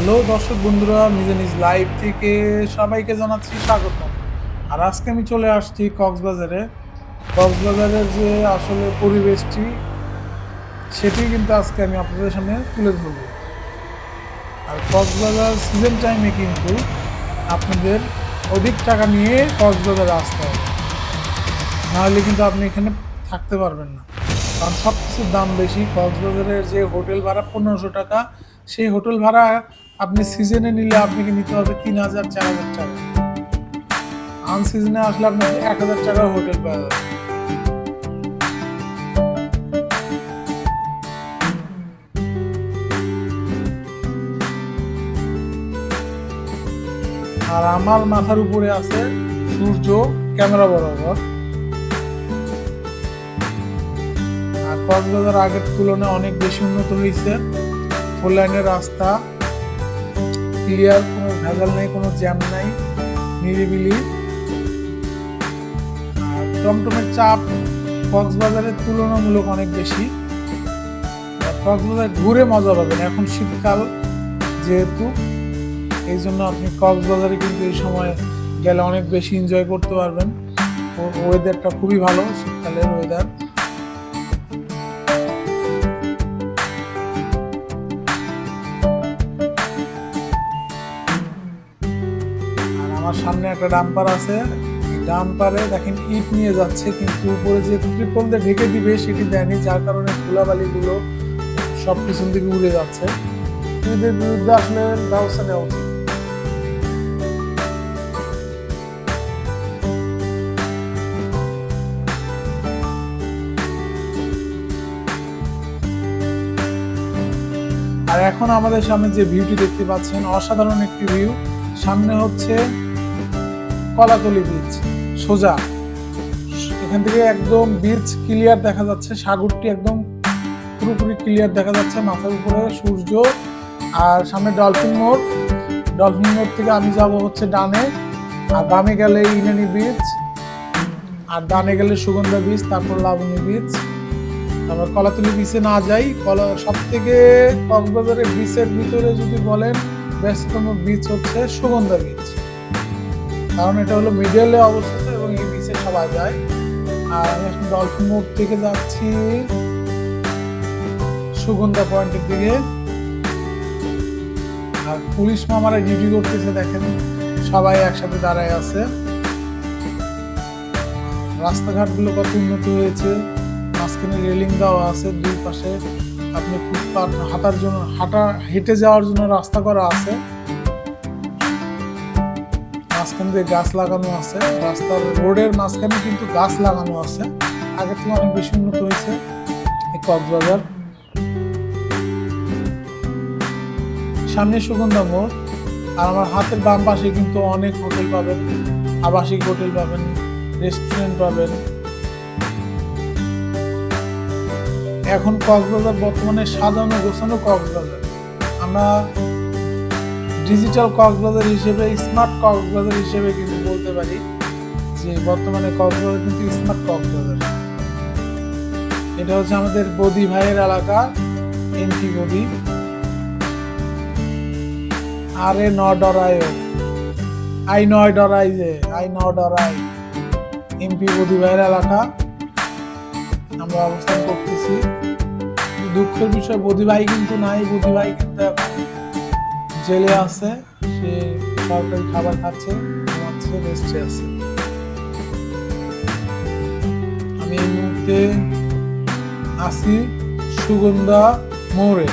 Hello দর্শক বন্ধুরা, নিজে নিজ লাইভ থেকে সবাইকে জানাচ্ছি স্বাগত আর আজকে আমি চলে আসছি কক্সবাজারে। কক্সবাজারের যে আসলে পরিবেশটি, সেটি কিন্তু আজকে আমি আপনাদের সামনে তুলে ধরব। আর কক্সবাজার সিজন টাইমে কিন্তু আপনাদের অধিক টাকা নিয়ে কক্সবাজারে আসতে হবে। নাহলে কিন্তু আপনি এখানে থাকতে পারবেন না। কারণ সব কিছুর দাম বেশি। কক্সবাজারের যে হোটেল ভাড়া পনেরোশো টাকা, সেই হোটেল ভাড়া আপনি সিজনে নিলে আপনাকে নিতে হবে তিন হাজার, চার হাজার টাকা। আনসিজনে আসলে আপনার এক হাজার টাকার হোটেল পাওয়া যাবে। আর আমার মাথার উপরে আছে সূর্য, ক্যামেরা বরাবর। কক্সবাজার আগের তুলনায় অনেক বেশি উন্নত হয়েছে। ফোর লাইনের রাস্তা ক্লিয়ার কোনো ভেজাল নেই, কোনো জ্যাম নাই, নিরিবিলি। টমটমের চাপ কক্সবাজারের তুলনামূলক অনেক বেশি। কক্সবাজার ঘুরে মজা পাবেন। এখন শীতকাল যেহেতু, এই জন্য আপনি কক্সবাজারে কিন্তু এই সময় গেলে অনেক বেশি এনজয় করতে পারবেন। ওয়েদারটা খুবই ভালো, শীতকালের ওয়েদার আমার সামনে একটা ডাম্পার আছে। ডাম্পারে দেখেন ইট নিয়ে যাচ্ছে, কিন্তু উপরে যে ত্রিপল দিয়ে ঢেকে দিবে সেটি দেয়নি, যার কারণে ধুলাবালিগুলো সব পিছন দিকে উড়ে যাচ্ছে। এদের বিরুদ্ধে আসলে ব্যবস্থা নেওয়া উচিত। আর এখন আমাদের সামনে যে ভিউটি দেখতে পাচ্ছেন, অসাধারণ একটি ভিউ সামনে হচ্ছে কলাতলি বীচ সোজা। এখান থেকে একদম বীচ ক্লিয়ার দেখা যাচ্ছে, সাগরটি একদম পুরোপুরি ক্লিয়ার দেখা যাচ্ছে, মাথার উপরে সূর্য আর সামনে ডলফিন মোড় ডলফিন মোড় থেকে আমি যাব হচ্ছে ডানে, আর বামে গেলে ইনানি বীচ আর ডানে গেলে সুগন্ধা বীচ তারপর লাবণী বীচ তারপর কলাতলি বিচে না যাই, কলা সব থেকে কক্সবাজারের বিচের ভিতরে যদি বলেন, ব্যস্ততম বিচ হচ্ছে সুগন্ধা বিচ কারণ এটা হলো মিডলে অবস্থিত এবং এই বিচে সবাই যায়। আর আমি এখন ডলফিন মোড় থেকে যাচ্ছি। সুগন্ধা পয়েন্টের দিকে। আর পুলিশ মামারা ডিউটি করতেছে, দেখেন। সবাই একসাথে দাঁড়ায় আছে। রাস্তাঘাটগুলো কত উন্নত হয়েছে। মাঝখানে রেলিং দেওয়া আছে দুই পাশে। আপনি ফুটপাথ হাঁটার জন্য, হাঁটা, হেঁটে যাওয়ার জন্য রাস্তা করা আছে। মাঝখান দিয়ে গাছ লাগানো আছে। রাস্তার রোডের মাঝখানে কিন্তু গাছ লাগানো আছে। আগে থেকে অনেক বেশি উন্নত হয়েছে এই কক্সবাজার। সামনে সুগন্ধা মোড়। আর আমার হাতের বাম পাশে কিন্তু অনেক হোটেল পাবেন। আবাসিক হোটেল পাবেন, রেস্টুরেন্ট পাবেন। এখন কক্সবাজার বর্তমানে সাজানো গোছানো কক্সবাজার। আমরা ডিজিটাল কক্সবাজার হিসেবে স্মার্ট কক্সবাজার হিসেবে কিন্তু বলতে পারি যে বর্তমানে কক্সবাজার কিন্তু স্মার্ট কক্সবাজার এটা হচ্ছে আমাদের বদি ভাইয়ের এলাকা, এনটি বদি। আরে ন ডরায় আই নয় ডরাই যে, আই ন ডরাই এমপি বদি ভাইয়ের এলাকা। আমরা অবস্থান করতেছি। দুঃখের বিষয়, বদি ভাই কিন্তু নাই, বদি ভাই কিন্তু জেলে আছে, সে সরকারি খাবার খাচ্ছে, ঘুমাচ্ছে রেস্টে আছে। আমি এই মুহূর্তে আছি সুগন্ধা মোড়ে।